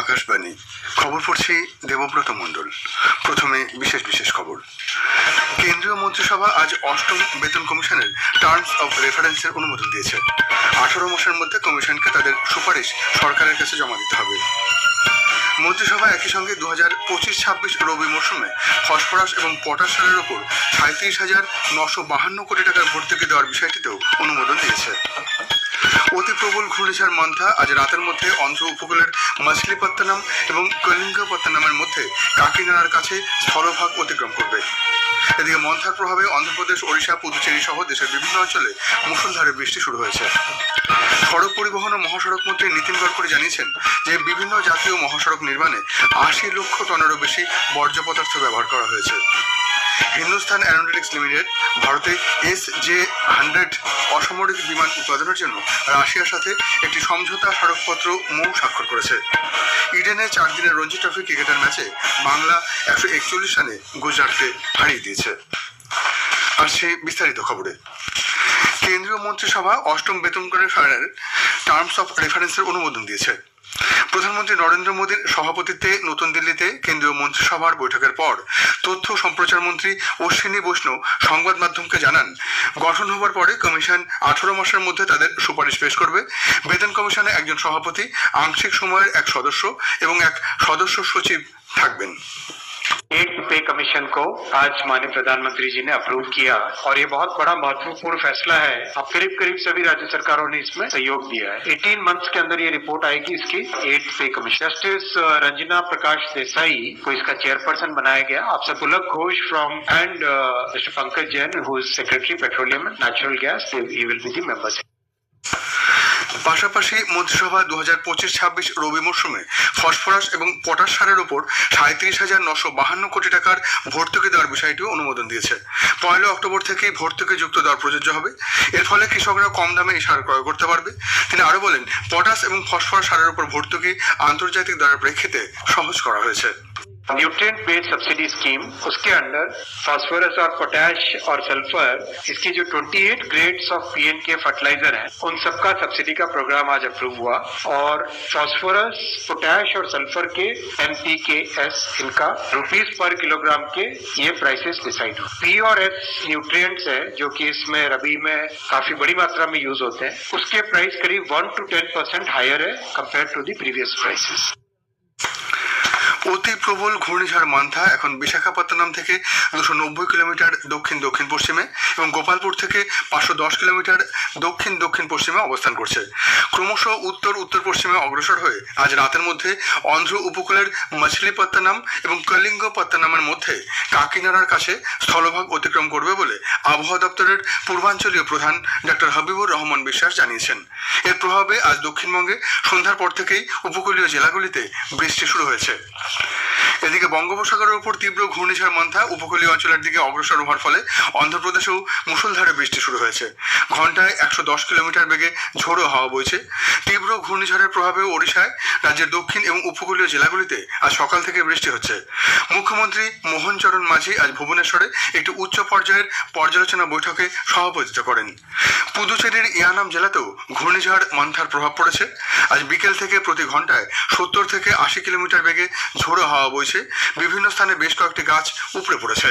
আকাশবাণী। খবর পড়ছি দেবব্রত মণ্ডল। প্রথমে বিশেষ বিশেষ খবর। কেন্দ্রীয় মন্ত্রিসভা আজ অষ্টম বেতন কমিশনের টার্মস অফ রেফারেন্সের অনুমোদন দিয়েছে। আঠারো মাসের মধ্যে কমিশনকে তাদের সুপারিশ সরকারের কাছে জমা দিতে হবে। মন্ত্রিসভা একই সঙ্গে দু হাজার পঁচিশ ছাব্বিশ রবি মরশুমে ফসফরাস এবং পটাশ সারের ওপর সাঁত্রিশ হাজার নশো বাহান্ন কোটি টাকার ভর্তুকি দেওয়ার বিষয়টিতেও অনুমোদন দিয়েছে। অতি প্রবল ঘূর্ণিঝড় মন্থা আজ রাতের মধ্যে অন্ধ্র উপকূলের মাছলিপত্তনম এবং কলিঙ্গপত্তনমের মধ্যে কাকিনাড়ার কাছে স্থলভাগ অতিক্রম করবে। এদিকে মন্থার প্রভাবে অন্ধ্রপ্রদেশ, ওড়িশা, পুদুচেরি সহ দেশের বিভিন্ন অঞ্চলে মুষলধারে বৃষ্টি শুরু হয়েছে। সড়ক পরিবহন ও মহাসড়ক মন্ত্রী নীতিন গডকরি জানিয়েছেন যে, বিভিন্ন জাতীয় মহাসড়ক নির্মাণে আশি লক্ষ টনেরও বেশি বর্জ্য পদার্থ ব্যবহার করা হয়েছে। হিন্দুস্তান অ্যারোনটিক্স লিমিটেড ভারতে এস জে হান্ড্রেড অসামরিক বিমান উৎপাদনের জন্য রাশিয়ার সাথে একটি সমঝোতা স্মারকপত্র মৌ স্বাক্ষর করেছে। ইডেনে চার দিনের রঞ্জি ট্রফি ক্রিকেটের ম্যাচে বাংলা একশো একচল্লিশ রানে গুজরাটকে হারিয়ে দিয়েছে। আসছে বিস্তারিত খবরে। কেন্দ্রীয় মন্ত্রিসভা অষ্টম বেতন কমিশনের টার্মস অফ রেফারেন্সের অনুমোদন দিয়েছে। প্রধানমন্ত্রী নরেন্দ্র মোদীর সভাপতিত্বে নতুন দিল্লিতে কেন্দ্রীয় মন্ত্রিসভার বৈঠকের পর তথ্য সম্প্রচার মন্ত্রী অশ্বিনী বৈষ্ণব সংবাদ মাধ্যমকে জানান, গঠন হবার পরে কমিশন আঠারো মাসের মধ্যে তাদের সুপারিশ পেশ করবে। বেতন কমিশনে একজন সভাপতি, আংশিক সময়ের এক সদস্য এবং এক সদস্য সচিব থাকবেন। पे कमीशन को आज माननीय प्रधानमंत्री जी ने अप्रूव किया और ये बहुत बड़ा महत्वपूर्ण फैसला है। अब करीब करीब सभी राज्य सरकारों ने इसमें सहयोग दिया है। 18 मंथ्स के अंदर ये रिपोर्ट आएगी इसकी eight pay commission justice Ranjana Prakash Desai को इसका चेयरपर्सन बनाया गया। आपसे Pulak Ghosh from and mister Pankaj Jain who is secretary petroleum and natural gas will be the members পাশাপাশি মন্ত্রিসভা দু হাজার পঁচিশ ছাব্বিশ রবি মরশুমে ফসফরাস এবং পটাশ সারের ওপর সাঁত্রিশ হাজার নশো বাহান্ন কোটি টাকার ভর্তুকি দেওয়ার বিষয়টিও অনুমোদন দিয়েছে। পয়লা অক্টোবর থেকেই ভর্তুকি যুক্ত দর প্রযোজ্য হবে। এর ফলে কৃষকরা কম দামে এই সার ক্রয় করতে পারবে। তিনি আরও বলেন, পটাশ এবং ফসফরাস সারের উপর ভর্তুকি আন্তর্জাতিক দরের প্রেক্ষিতে সহজ করা হয়েছে। न्यूट्रिएंट बेस्ड सब्सिडी स्कीम, उसके अंडर फास्फोरस और पोटैश और सल्फ़र, इसकी जो 28 ग्रेड्स ऑफ़ पीएनके फर्टिलाइज़र हैं, उन सबका सब्सिडी का प्रोग्राम आज अप्रूव हुआ और फास्फोरस, पोटैश और सल्फ़र के एमपीके एस इनका रुपीस पर किलोग्राम के ये प्राइसेस डिसाइड हुए। पी और एस न्यूट्रिएंट्स है, जो कि इसमें रबी में काफ़ी बड़ी मात्रा में यूज़ होते हैं, उसके प्राइस करीब one two ten percent higher है compare to the previous prices অতি প্রবল ঘূর্ণিঝড় মান্থা এখন বিশাখাপত্তনম থেকে দুশো নব্বই কিলোমিটার দক্ষিণ দক্ষিণ পশ্চিমে এবং গোপালপুর থেকে পাঁচশো দশ কিলোমিটার দক্ষিণ দক্ষিণ পশ্চিমে অবস্থান করছে। ক্রমশ উত্তর উত্তর পশ্চিমে অগ্রসর হয়ে আজ রাতের মধ্যে অন্ধ্র উপকূলের মাছলিপত্তনম এবং কলিঙ্গপত্তনমের মধ্যে কাকিনাড়ার কাছে স্থলভাগ অতিক্রম করবে আবহাওয়া দপ্তরের পূর্বাঞ্চলীয় প্রধান ডক্টর হাবিবুর রহমান বিশ্বাস জানিয়েছেন। এর প্রভাবে আজ দক্ষিণবঙ্গে সন্ধ্যার পর থেকেই উপকূলীয় জেলাগুলিতে বৃষ্টি শুরু হয়েছে। এদিকে বঙ্গোপসাগরের উপর তীব্র ঘূর্ণিঝড় মন্থা উপকূলীয় অঞ্চলের দিকে অগ্রসর হওয়ার ফলে অন্ধ্রপ্রদেশেও মুষলধারে বৃষ্টি শুরু হয়েছে। ঘন্টায় একশো দশ কিলোমিটার বেগে ঝোড়ো হাওয়া বইছে। তীব্র ঘূর্ণিঝড়ের প্রভাবে ওড়িশায়, রাজ্যের দক্ষিণ এবং উপকূলীয় জেলাগুলিতে আজ সকাল থেকে বৃষ্টি হচ্ছে। মুখ্যমন্ত্রী মোহন চরণ মাঝি আজ ভুবনেশ্বরে একটি উচ্চ পর্যায়ের পর্যালোচনা বৈঠকে সভাপতিত্ব করেন। পুদুচেরির ইয়ানাম জেলাতেও ঘূর্ণিঝড় মন্থার প্রভাব পড়েছে। আজ বিকেল থেকে প্রতি ঘন্টায় সত্তর থেকে আশি কিলোমিটার বেগে ঝোড়ো হাওয়া বইছে। বিভিন্ন স্থানে বেশ কয়েকটি গাছ উপড়ে পড়েছে।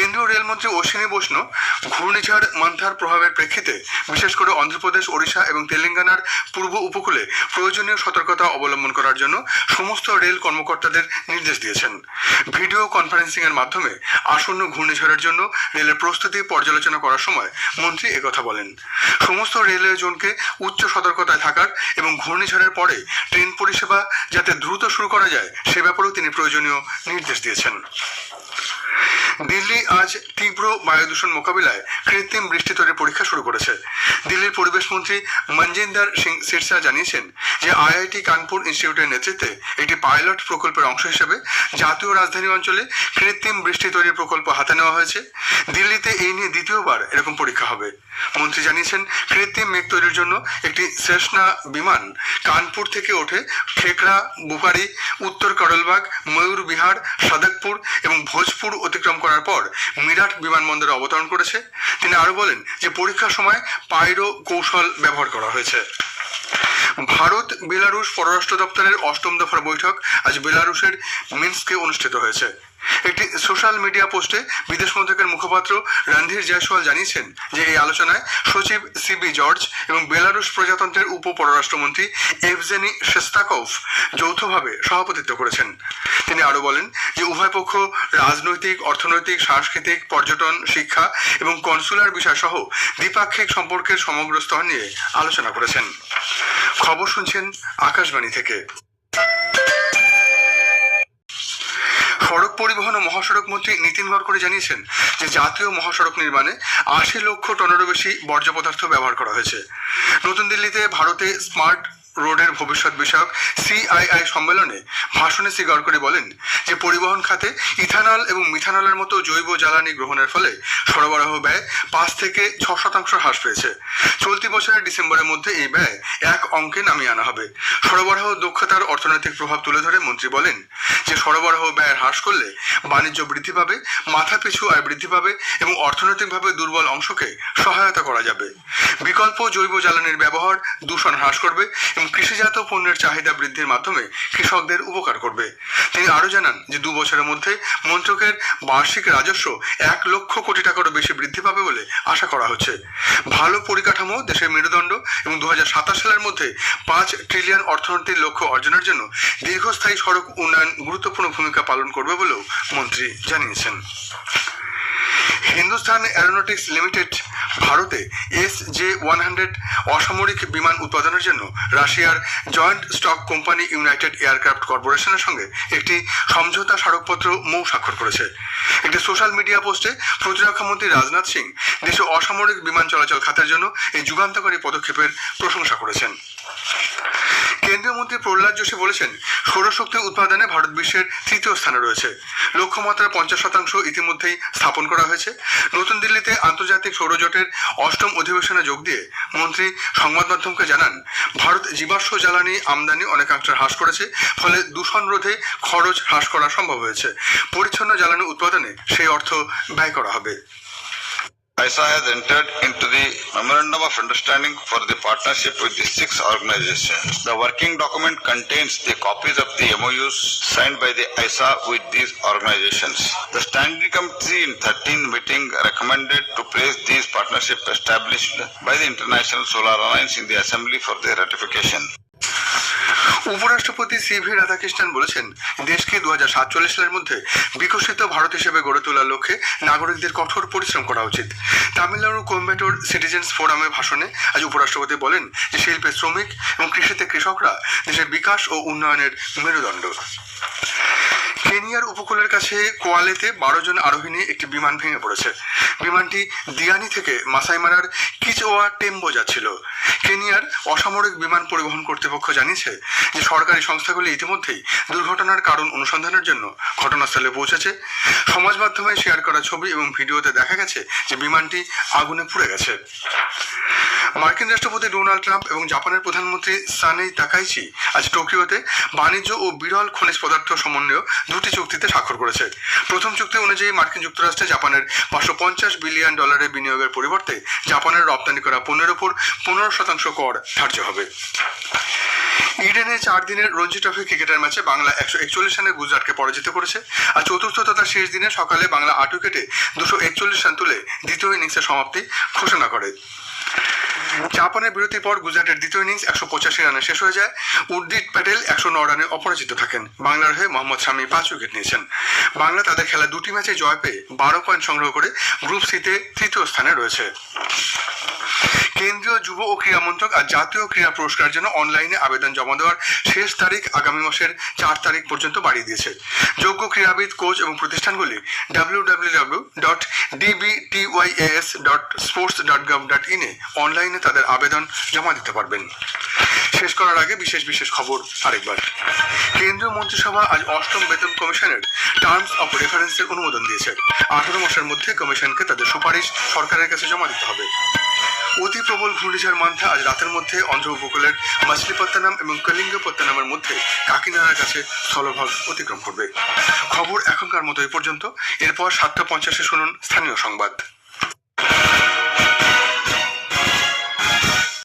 কেন্দ্রীয় রেলমন্ত্রী অশ্বিনী বৈষ্ণব ঘূর্ণিঝড় মান্থার প্রভাবের প্রেক্ষিতে, বিশেষ করে অন্ধ্রপ্রদেশ, ওড়িশা এবং তেলেঙ্গানার পূর্ব উপকূলে প্রয়োজনীয় সতর্কতা অবলম্বন করার জন্য সমস্ত রেল কর্মকর্তাদের নির্দেশ দিয়েছেন। ভিডিও কনফারেন্সিং এর মাধ্যমে আসন্ন ঘূর্ণিঝড়ের জন্য রেলের প্রস্তুতি পর্যালোচনা করার সময় মন্ত্রী একথা বলেন। সমস্ত রেলওয়ে জোনকে উচ্চ সতর্কতায় থাকার এবং ঘূর্ণিঝড়ের পরে ট্রেন পরিষেবা যাতে দ্রুত শুরু করা যায়, সে ব্যাপারেও তিনি প্রয়োজনীয় নির্দেশ দিয়েছেন। দিল্লি আজ তীব্র বায়ু দূষণ মোকাবিলায় কৃত্রিম বৃষ্টি তৈরির পরীক্ষা শুরু করেছে। দিল্লির পরিবেশ মন্ত্রী মঞ্জিন্দর সিং সিরসা জানিয়েছেন যে আইআইটি কানপুর ইনস্টিটিউটের নেতৃত্বে একটি পাইলট প্রকল্পের অংশ হিসেবে জাতীয় রাজধানী অঞ্চলে কৃত্রিম বৃষ্টি তৈরির প্রকল্প হাতে নেওয়া হয়েছে। দিল্লিতে এই নিয়ে দ্বিতীয়বার এরকম পরীক্ষা হবে। মন্ত্রী জানিয়েছেন, কৃত্রিম মেঘ তৈরির জন্য একটি সেসনা বিমান কানপুর থেকে ওঠে খেকড়া বুকারি উত্তর করলবাগ, ময়ূর বিহার, সাদকপুর এবং ভোজপুর অতিক্রম করার পর মিরাট বিমানবন্দরে অবতরণ করেছে। তিনি আরও বলেন যে, পরীক্ষার সময় পাইরো কৌশল ব্যবহার করা হয়েছে। ভারত, বেলারুশ পররাষ্ট্র দপ্তরের অষ্টম দফার বৈঠক আজ বেলারুশের মিন্সকে অনুষ্ঠিত হয়েছে। একটি সোশ্যাল মিডিয়া পোস্টে বিদেশ মন্ত্রকের মুখপাত্র রণধীর জয়সওয়াল জানিয়েছেন যে এই আলোচনায় সচিব সিবি জর্জ এবং বেলারুশ প্রজাতন্ত্রের উপ পররাষ্ট্রমন্ত্রী এভজেনি শেস্তাকভ যৌথভাবে সভাপতিত্ব করেছেন। তিনি আরও বলেন যে উভয় পক্ষ রাজনৈতিক, অর্থনৈতিক, সাংস্কৃতিক, পর্যটন, শিক্ষা এবং কনসুলার বিষয়সহ দ্বিপাক্ষিক সম্পর্কের সমগ্র স্তর নিয়ে আলোচনা করেছেন। খবর শুনছেন আকাশবাণী থেকে। সড়ক পরিবহন ও মহাসড়ক মন্ত্রী নীতিন গডকরি জানিয়েছেন যে জাতীয় মহাসড়ক নির্মাণে আশি লক্ষ টনেরও বেশি বর্জ্য পদার্থ ব্যবহার করা হয়েছে। নতুন দিল্লিতে ভারতে স্মার্ট রোডের ভবিষ্যৎ বিষয়ক সিআইআই সম্মেলনে ভাষণে শ্রী গডকরি বলেন যে পরিবহন খাতে ইথানল এবং মিথানলের মতো জৈব জ্বালানি গ্রহণের ফলে সরবরাহ ব্যয় পাঁচ থেকে ছ শতাংশ হ্রাস পেয়েছে। চলতি বছরের ডিসেম্বরের মধ্যে এই ব্যয় এক অঙ্কে নামিয়ে আনা হবে। সরবরাহ দক্ষতার অর্থনৈতিক প্রভাব তুলে ধরে মন্ত্রী বলেন যে সরবরাহ ব্যয় হ্রাস করলে বাণিজ্য বৃদ্ধি পাবে, মাথা পিছু আয় বৃদ্ধি পাবে এবং অর্থনৈতিকভাবে দুর্বল অংশকে সহায়তা করা যাবে। বিকল্প জৈব জ্বালানির ব্যবহার দূষণ হ্রাস করবে এবং কৃষিজাত পণ্যের চাহিদা বৃদ্ধির মাধ্যমে কৃষকদের উপকার করবে। তিনি আরও জানান যে, দু বছরের মধ্যে মন্ত্রকের বার্ষিক রাজস্ব এক লক্ষ কোটি টাকারও বেশি বৃদ্ধি পাবে বলে আশা করা হচ্ছে। ভালো পরিকাঠামো, দেশের মেরুদণ্ড এবং দু হাজার সাতাশ সালের মধ্যে পাঁচ ট্রিলিয়ন অর্থনীতির লক্ষ্য অর্জনের জন্য দীর্ঘস্থায়ী সড়ক উন্নয়ন গুরুত্বপূর্ণ ভূমিকা পালন করবে বলেও মন্ত্রী জানিয়েছেন। হিন্দুস্তান অ্যারোনটিক্স লিমিটেড ভারতে এস জে ওয়ান হান্ড্রেড অসামরিক বিমান উৎপাদনের জন্য রাশিয়ার joint stock company united aircraft কর্পোরেশনের সঙ্গে একটি সমঝোতা স্মারকপত্র মৌ স্বাক্ষর করেছে। একটি সোশ্যাল মিডিয়া পোস্টে প্রতিরক্ষা মন্ত্রী রাজনাথ সিং দেশে অসামরিক বিমান চলাচল খাতের জন্য এই যুগান্তকারী পদক্ষেপের প্রশংসা করেছেন। কেন্দ্রীয় মন্ত্রী প্রহ্লাদ যোশী বলেছেন, সৌরশক্তি উৎপাদনে ভারত বিশ্বের তৃতীয় স্থানে রয়েছে। লক্ষ্যমাত্রা পঞ্চাশ শতাংশ ইতিমধ্যেই স্থাপন করা হয়েছে। নতুন দিল্লিতে আন্তর্জাতিক সৌরজোটের অষ্টম অধিবেশনে যোগ দিয়ে মন্ত্রী সংবাদ মাধ্যমকে জানান, ভারত জীবাশ্ম জ্বালানি আমদানি অনেকাংশে হ্রাস করেছে, ফলে দূষণ রোধে খরচ হ্রাস করা সম্ভব হয়েছে। পরিচ্ছন্ন জ্বালানি উৎপাদনে সেই অর্থ ব্যয় করা হবে। ISA has entered into the memorandum of understanding for the partnership with the six organizations. The working document contains the copies of the MOUs signed by the ISA with these organizations. The standing committee in 13 meeting recommended to place these partnerships established by the International Solar Alliance in the Assembly for their ratification. উপরাষ্ট্রপতি C V Radhakrishnan বলেছেন, দেশকে দু হাজার সাতচল্লিশ সালের মধ্যে বিকশিত ভারত হিসেবে গড়ে তোলার লক্ষ্যে নাগরিকদের কঠোর পরিশ্রম করা উচিত। তামিলনাড়ু কোম্বেটোর সিটিজেন্স ফোরামে ভাষণে আজ উপরাষ্ট্রপতি বলেন যে শিল্পে শ্রমিক এবং কৃষিতে কৃষকরা দেশের বিকাশ ও উন্নয়নের মেরুদণ্ড। কেনিয়ার উপকূলের কাছে কোয়ালেতে বারো জন আরোহী নিয়ে একটি বিমান ভেঙে পড়েছে। বিমানটি দিয়ানি থেকে মাসাইমারার কিচওয়া টেম্বো যাচ্ছিল। কেনিয়ার অসামরিক বিমান পরিবহন কর্তৃপক্ষ জানিয়েছে যে সরকারি সংস্থাগুলি ইতিমধ্যেই দুর্ঘটনার কারণ অনুসন্ধানের জন্য ঘটনাস্থলে পৌঁছেছে। সমাজ মাধ্যমে শেয়ার করা ছবি এবং ভিডিওতে দেখা গেছে যে বিমানটি আগুনে পুড়ে গেছে। মার্কিন রাষ্ট্রপতি ডোনাল্ড ট্রাম্প এবং জাপানের প্রধানমন্ত্রী সানেই তাকাইচি আজ টোকিওতে বাণিজ্য ও বিরল খনিজ পদার্থ সমন্বয় দুটি চুক্তিতে স্বাক্ষর করেছে। প্রথম চুক্তি অনুযায়ী মার্কিন যুক্তরাষ্ট্রে জাপানের পাঁচশো পঞ্চাশ বিলিয়ন ডলারের বিনিয়োগের পরিবর্তে জাপানের রপ্তানি করা পণ্যের উপর পনেরো শতাংশ কর ধার্য হবে। ইডেনে চার দিনের রঞ্জি ট্রফি ক্রিকেটের ম্যাচে বাংলা একশো একচল্লিশ রানে গুজরাটকে পরাজিত করেছে আর চতুর্থ তথা শেষ দিনে সকালে বাংলা আট উইকেটে দুশো একচল্লিশ রান তুলে দ্বিতীয় ইনিংসের সমাপ্তি ঘোষণা করে। জাপানের বিরতির পর গুজরাটের দ্বিতীয় ইনিংস একশো পঁচাশি রানে শেষ হয়ে যায়। উর্দিত প্যাটেল একশো ন রানে অপরাজিত থাকেন। বাংলার হয়ে মোহাম্মদ শামী পাঁচ উইকেট নিয়েছেন। বাংলা তাদের খেলা দুটি ম্যাচে জয় পেয়ে বারো পয়েন্ট সংগ্রহ করে গ্রুপ সিতে তৃতীয় স্থানে রয়েছে। কেন্দ্রীয় যুব ও ক্রীড়া মন্ত্রক আর জাতীয় ক্রীড়া পুরস্কারের জন্য অনলাইনে আবেদন জমা দেওয়ার শেষ তারিখ আগামী মাসের চার তারিখ পর্যন্ত বাড়িয়ে দিয়েছে। যোগ্য ক্রীড়াবিদ, কোচ এবং প্রতিষ্ঠানগুলি W W dot dot sports dot dot ইনে অনলাইনে তাদের আবেদন জমা দিতে পারবেন। শেষ করার আগে বিশেষ বিশেষ খবর আরেকবার। কেন্দ্রীয় মন্ত্রিসভা আজ অষ্টম বেতন কমিশনের টার্মস অফ রেফারেন্সের অনুমোদন দিয়েছে। আঠারো মাসের মধ্যে কমিশনকে তাদের সুপারিশ সরকারের কাছে জমা দিতে হবে। অতি প্রবল ঘূর্ণিঝড় মান্থা আজ রাতের মধ্যে অন্ধ্র উপকূলের মাছলিপত্তানাম এবং কলিঙ্গপত্তানামের মধ্যে কাকিনাড়ার কাছে স্থলভাগ অতিক্রম করবে। খবর এখনকার মতো এই পর্যন্ত। এরপর সাতটা পঞ্চাশে শুনুন স্থানীয় সংবাদ।